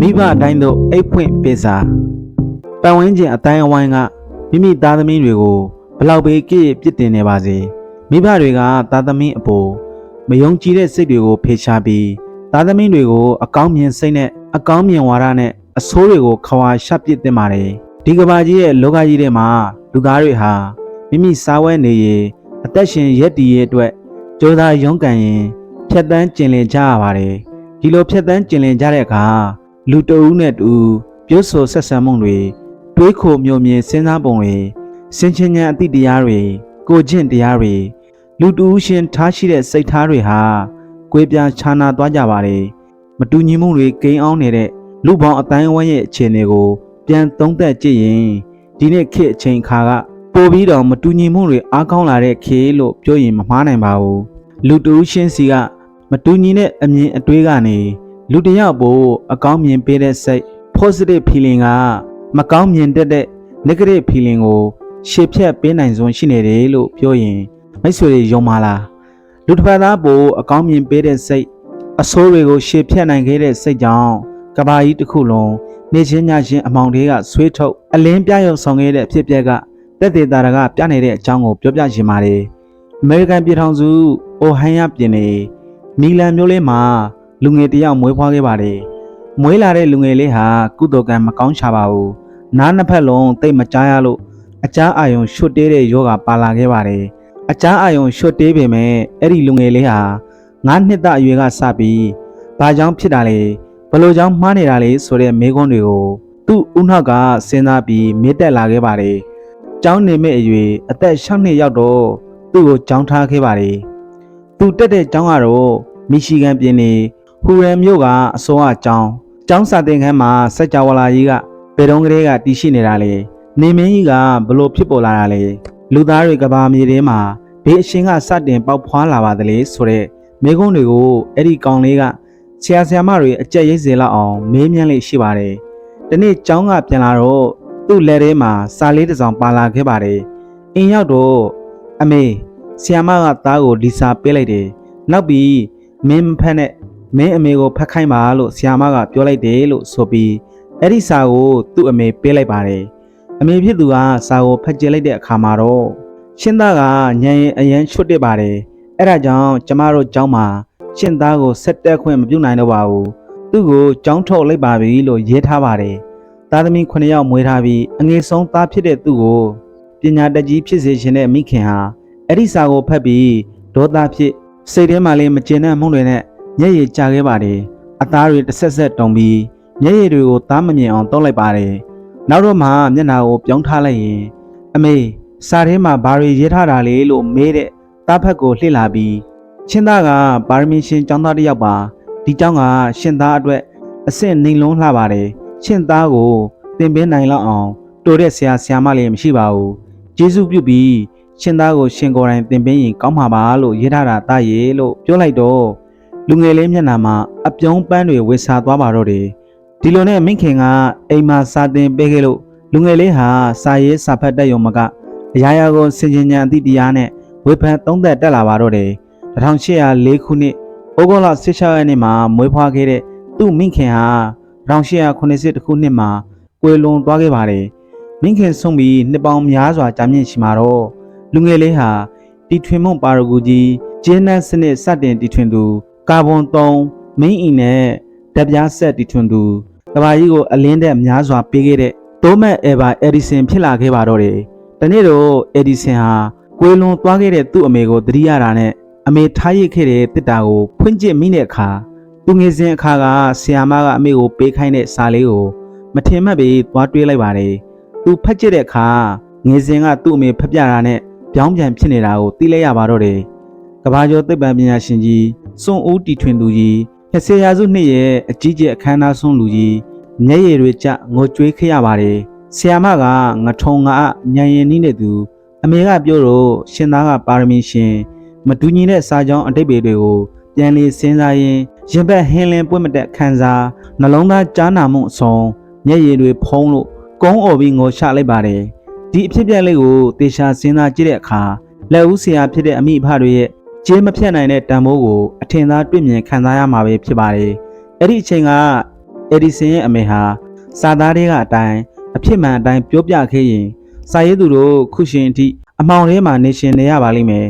မိဘအတိုင်းသို့အိတ်ဖွင့်ပေးစာပတ်ဝန်းကျင်အတိုင်းအဝိုင်းကမိမိသားသမီးတွေကိုဘလောက်ပဲကြည့်ပြစ်တင်နေပါစေမိဘတွေကသားသမီးအပေါ်မယုံကြည်တဲ့စိတ်တွေကိုဖေရှားပြီးသားသမီးတွေကိုအကောင်းမြင်စိတ်နဲ့အကောင်းမြင်ဝါဒနဲ့အဆိုးတွေကိုခွာရှပ်ပစ်တင်ပါတယ်ဒီကဘာကြီးရဲ့လောကကြီးထဲမှာလူသားတွေဟာမိမိစားဝဲနေရင်အသက်ရှင်ရက်တည်ရဲ့အတွက်ကြိုးစားရုန်းကန်ရင်ဖြတ်တန်းကျင်လည်ကြရပါတယ်ဒီလိုဖြတ်တန်းကျင်လည်ကြတဲ့အခါ လူတဦးနဲ့တူပြောဆိုဆက်ဆံမှုတွေတွေးခိုမျိုးမြင်စဉ်းစားပုံတွေစင်ချင်းဉာဏ်အသည့်တရားတွေကိုကျင့်တရားတွေလူတဦးရှင်ထားရှိတဲ့စိတ်ထားတွေဟာကိုယ်ပြန်ခြာနာသွားကြပါတယ်မတူညီမှုတွေကိန်းအောင်နေတဲ့လူပေါင်းအတိုင်းအဝိုင်းရဲ့အခြေအနေကို ပြန်သုံးသပ်ကြည့်ရင်ဒီနေ့ခေတ်အချိန်ခါကပိုပြီးတော့မတူညီမှုတွေအားကောင်းလာတဲ့ခေတ်လို့ပြောရင်မမှားနိုင်ပါဘူးလူတဦးရှင်စီကမတူညီတဲ့အမြင်အတွေးကနေ လူတစ်ယောက်ပိုအကောင်းမြင်ပေးတဲ့စိတ် positive feeling ကမကောင်းမြင်တတ်တဲ့ negative feeling ကိုရှေ့ဖြတ်ပေးနိုင်စွမ်းရှိနေတယ်လို့ပြောရင်မိတ်ဆွေတွေယုံပါလားလူတစ်ဖက်သားပိုအကောင်းမြင်ပေးတဲ့စိတ်အဆိုးတွေကိုရှေ့ဖြတ်နိုင်ခဲ့တဲ့စိတ်ကြောင့်ကဘာကြီးတစ်ခုလုံးနေချင်းညချင်းအမောင်တွေကဆွေးထုတ်အလင်းပြရုံဆောင်ခဲ့တဲ့အဖြစ်အပျက်ကတက်သေးတာကပြနေတဲ့အကြောင်းကိုပြောပြချင်ပါတယ်အမေရိကန်ပြည်ထောင်စုအိုဟန်ယာပြည်နယ်မီလန်မြို့လေးမှာ လူငယ်တစ်ယောက်မွေးဖွားခဲ့ပါတယ်မွေးလာတဲ့လူငယ်လေးဟာကုသိုလ်ကံမကောင်းချပါဘူးနားနှစ်ဖက်လုံးတိတ်မကြားရလို့အချားအာယုံရွှတ်တေးတဲ့ယောဂပါလာခဲ့ပါတယ်အချားအာယုံရွှတ်တေးပေမဲ့အဲ့ဒီလူငယ်လေးဟာငါးနှစ်သားအရွယ်ကစပြီးဘာကြောင့်ဖြစ်တာလဲဘလို့ကြောင့်မှားနေတာလဲဆိုတဲ့မေးခွန်းတွေကိုသူ့ဦးနှောက်ကစဉ်းစားပြီးမေးတက်လာခဲ့ပါတယ်။ကျောင်းနေမဲ့အရွယ်အသက်6နှစ်ရောက်တော့သူ့ကိုကြောင်းထားခဲ့ပါတယ်။သူတက်တဲ့ကျောင်းကတော့မီရှီဂန်ပြည်နယ် ဟူရန်မြို့ကအစိုးရကျောင်းကျောင်းစာသင်ခန်းမှာစက်ကြဝဠာကြီးကဘယ်တော့ကလေးကတည်ရှိနေတာလဲ။နေမင်းကြီးကဘလို့ဖြစ်ပေါ်လာတာလဲ။လူသားတွေကဘာမြေထဲမှာဘေးအရှင်ကစတင်ပေါက်ဖွာလာပါသလဲဆိုတဲ့မေးခွန်းတွေကိုအဲ့ဒီကောင်လေးကဆရာဆရာမတွေအကြက်ရိတ်စေလောက်အောင်မေးမြန်းလေးရှိပါတယ်။ဒီနေ့ကျောင်းကပြန်လာတော့သူ့လက်ထဲမှာစာလေးတစ်စောင်ပါလာခဲ့ပါတယ်။အင်းရောက်တော့အမေဆရာမကသားကိုဒီစာပေးလိုက်တယ်။နောက်ပြီးမင်းမဖက်နဲ့ မင်းအမေကိုဖတ်ခိုင်းပါလို့ဆရာမကပြောလိုက်တယ်လို့ဆိုပြီးအဲ့ဒီစာကိုသူ့အမေပေးလိုက်ပါတယ်။အမေဖြစ်သူကစာကိုဖတ်ကြည့်လိုက်တဲ့အခါမှာတော့ရှင်းသားကညံရင်အရန်ချွတ်တက်ပါတယ်။အဲ့ဒါကြောင့်ကျမတို့ကျောင်းမှာရှင့်သားကိုဆက်တက်ခွင့်မပြုနိုင်တော့ပါဘူးသူ့ကိုကြောင်းထုတ်လိုက်ပါပြီလို့ရေးထားပါတယ်သားသမီး9ယောက်မွေးထားပြီးအငယ်ဆုံးသားဖြစ်တဲ့သူ့ကိုပညာတတ်ကြီးဖြစ်စေခြင်းတဲ့မိခင်ဟာအဲ့ဒီစာကိုဖတ်ပြီးဒေါသဖြစ်စိတ်ထဲမှာလည်းမကျေနပ်မှုတွေနဲ့ မျက်ရည်ကျခဲ့ပါတယ်အသားတွေတစ်ဆက်ဆက်တုံပြီးမျက်ရည်တွေကိုသားမမြင်အောင်တောက်လိုက်ပါတယ်နောက်တော့မှမျက်နှာကိုပြောင်းထားလိုက်ရင်အမေစာထဲမှာဘာတွေရေးထားတာလဲလို့မေးတဲ့သားဖက်ကိုလှည့်လာပြီးရှင်သားကပါရမီရှင်ကျောင်းသားတစ်ယောက်ပါဒီကျောင်းကရှင်သားအတွက်အဆင့်နှိမ်လုံးလှပါတယ်ရှင်သားကိုသင်ပေးနိုင်လောက်အောင်တိုးတဲ့ဆရာဆရာမလည်းမရှိပါဘူးကျေးဇူးပြုပြီးရှင်သားကိုရှင်ကိုယ်တိုင်သင်ပေးရင်ကောင်းမှာပါလို့ရေးထားတာတာရေလို့ပြောလိုက်တော့ လူငယ်လေးမျက်နှာမှာအပြုံးပန်းတွေဝေဆာသွားပါတော့တယ်ဒီလိုနဲ့မင်းခင်ကအိမ်မှာစာသင်ပေးခဲ့လို့လူငယ်လေးဟာစာရေးစာဖတ်တတ်ရုံမကအရာရာကိုစင်ကြင်ညာအသည့်တရားနဲ့ဝေဖန်သုံးသက်တက်လာပါတော့တယ်1804ခုနှစ်ဩဂုတ်လ16ရက်နေ့မှာမွေးဖွားခဲ့တဲ့သူ့မိခင်ဟာ1880ခုနှစ်မှာကွယ်လွန်သွားခဲ့ပါတယ်။မိခင်ဆုံးပြီးနှစ်ပေါင်းများစွာကြာမြင့်ရှိမှာတော့လူငယ်လေးဟာတီထွင်မှုပါရဂူကြီးဂျင်းနက်စနစ်စတင်တီထွင်သူ ကာဗွန်3မင်းအီနဲ့ဓာတ်ပြားဆက်တီထွင်သူကဘာကြီးကိုအလင်းတဲ့များစွာပေးခဲ့တဲ့တိုးမက်အေဗာအက်ဒီဆင်ဖြစ်လာခဲ့ပါတော့တယ်။ဒီနေ့တော့အက်ဒီဆင်ဟာကွယ်လွန်သွားခဲ့တဲ့သူ့အမေကိုသတိရတာနဲ့အမေထားရစ်ခဲ့တဲ့တစ်တာကိုဖွင့်ကြည့်မိတဲ့အခါသူငယ်စဉ်အခါကဆီယာမကအမေကိုပေးခိုင်းတဲ့စာလေးကိုမထင်မှတ်ပြီးသွားတွေးလိုက်ပါတယ်။သူဖတ်ကြည့်တဲ့အခါငယ်စဉ်ကသူ့အမေဖတ်ပြတာနဲ့ပြောင်းပြန်ဖြစ်နေတာကိုသိလိုက်ရပါတော့တယ်။ကဘာကျော်သိပ္ပံပညာရှင်ကြီး စွန်ဦးတီထွင်သူကြီး20ရာစုနှစ်ရဲ့အကြီးကျယ်အခမ်းအနားဆုံးလူကြီးမျက်ရည်တွေကျငိုကြွေးခဲ့ရပါတယ်။ဆီယာမကငထုံငါအညံရင်နီးနေသူအမေကပြောတော့ရှင်သားကပါရမီရှင်မတူညီတဲ့စာကြောင်းအတိတ်တွေကိုပြန်လည်စဉ်းစားရင်းရင်ဘက်ဟင်းလင်းပွင့်မတက်ခံစားနှလုံးသားကြားနာမှုအဆုံးမျက်ရည်တွေဖုံးလို့ကုန်းអော်ပြီးငိုချလိုက်ပါတယ်ဒီအဖြစ်အပျက်လေးကိုတေချာစဉ်းစားကြည့်တဲ့အခါလက်ဦးဆရာဖြစ်တဲ့အမိအဖတွေရဲ့ ကျေးမဖြတ်နိုင်တဲ့တန်ဖိုးကိုအထင်သာတွေ့မြင်ခံစားရမှာပဲဖြစ်ပါတယ်အဲ့ဒီအချိန်ကအေဒီဆင်ရဲ့အမေဟာစာသားတွေကအတိုင်းအဖြစ်မှန်အတိုင်းပြောပြခဲ့ရင်စာရေးသူတို့ခုရှင်အထိအမောင်ထဲမှာနေရှင်နေရပါလိမ့်မယ်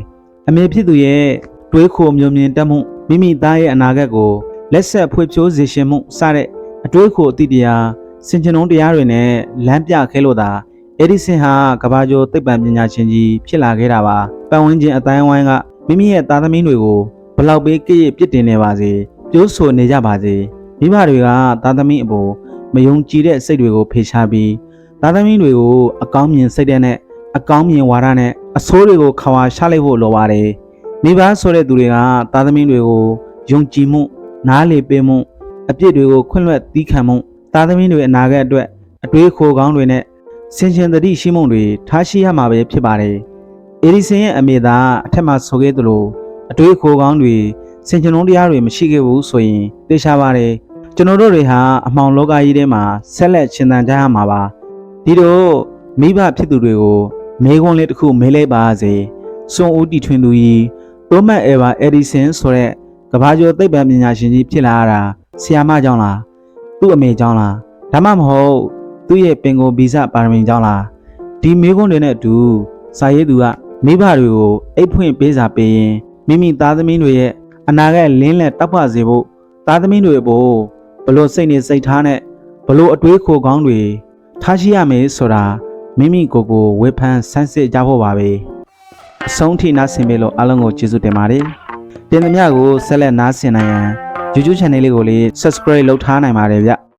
အမေဖြစ်သူရဲ့တွေးခိုမျိုးမြင်တတ်မှုမိမိသားရဲ့အနာဂတ်ကိုလက်ဆက်ဖွေဖြိုးစေရှင်မှုစတဲ့အတွေးခိုအသည့်တရားစင်ချင်ုံတရားတွေနဲ့လမ်းပြခဲလို့သာအေဒီဆင်ဟာကဘာကျော်သိပ္ပံပညာရှင်ကြီးဖြစ်လာခဲ့တာပါပတ်ဝန်းကျင်အတိုင်းအဝိုင်းက မိမိရဲ့သားသမီးတွေကိုဘလောက်ပဲကြည့်ရပြစ်တင်နေပါစေပြောဆိုနေကြပါစေမိဘတွေကသားသမီးအပေါ်မယုံကြည်တဲ့စိတ်တွေကိုဖေရှားပြီးသားသမီးတွေကိုအကောင်းမြင်စိတ်နဲ့အကောင်းမြင်ဝါဒနဲ့အဆိုးတွေကိုခွာရှားလိုက်ဖို့လိုပါတယ်မိဘဆိုတဲ့သူတွေကသားသမီးတွေကိုယုံကြည်မှု နားလေပေးမှုအပြစ်တွေကိုခွင့်လွှတ်သီးခံမှုသားသမီးတွေအနာဂတ်အတွက်အတွေးခိုကောင်းတွေနဲ့စင်ရှင်သတိရှိမှုတွေထားရှိရမှာပဲဖြစ်ပါတယ်။ အေဒီဆင်ရဲ့အမေသာအထက်မှာဆိုခဲ့သလိုအတွေးခိုကောင်းတွေစင်ချင်လုံးတရားတွေမရှိခဲ့ဘူးဆိုရင်သိချပါတယ်။ကျွန်တော်တို့တွေဟာအမှောင်လောကကြီးထဲမှာဆက်လက်ရှင်သန်ကြရမှာပါ။ဒီတော့မိဘဖြစ်သူတွေကိုမေခွန်းလေးတစ်ခုမေးလိုက်ပါစေ။စွန်ဦးတီထွင်သူကြီးတိုမတ်အေဗာအေဒီဆင်ဆိုတဲ့ကဘာကျော်သိပ္ပံပညာရှင်ကြီးဖြစ်လာရတာဆီယာမကြောင့်လားသူ့အမေကြောင့်လားဒါမှမဟုတ်သူ့ရဲ့ပင်ကိုဗီဇပါရမီကြောင့်လားဒီမေခွန်းတွေနဲ့အတူစာရေးသူက မိဘတွေကိုအိတ်ဖွင့်ပေးစာပေးရင်မိမိသားသမီးတွေရဲ့အနာဂတ်လင်းလက်တောက်ဖစေဖို့သားသမီးတွေအပေါ်ဘလို့စိတ်နဲ့စိတ်ထားနဲ့ဘလို့အတွေးခိုကောင်းတွေထားရှိရမယ်ဆိုတာမိမိကိုယ်ကိုဝေဖန်ဆန်းစစ်ကြဖို့ပါပဲအဆုံးထိနားဆင်ပေးလို့အားလုံးကိုကျေးဇူးတင်ပါတယ်တင်သမျှကိုဆက်လက်နားဆင်နိုင်ရန် YouTube channel လေးကိုလေး subscribe လုပ်ထားနိုင်ပါတယ်ဗျ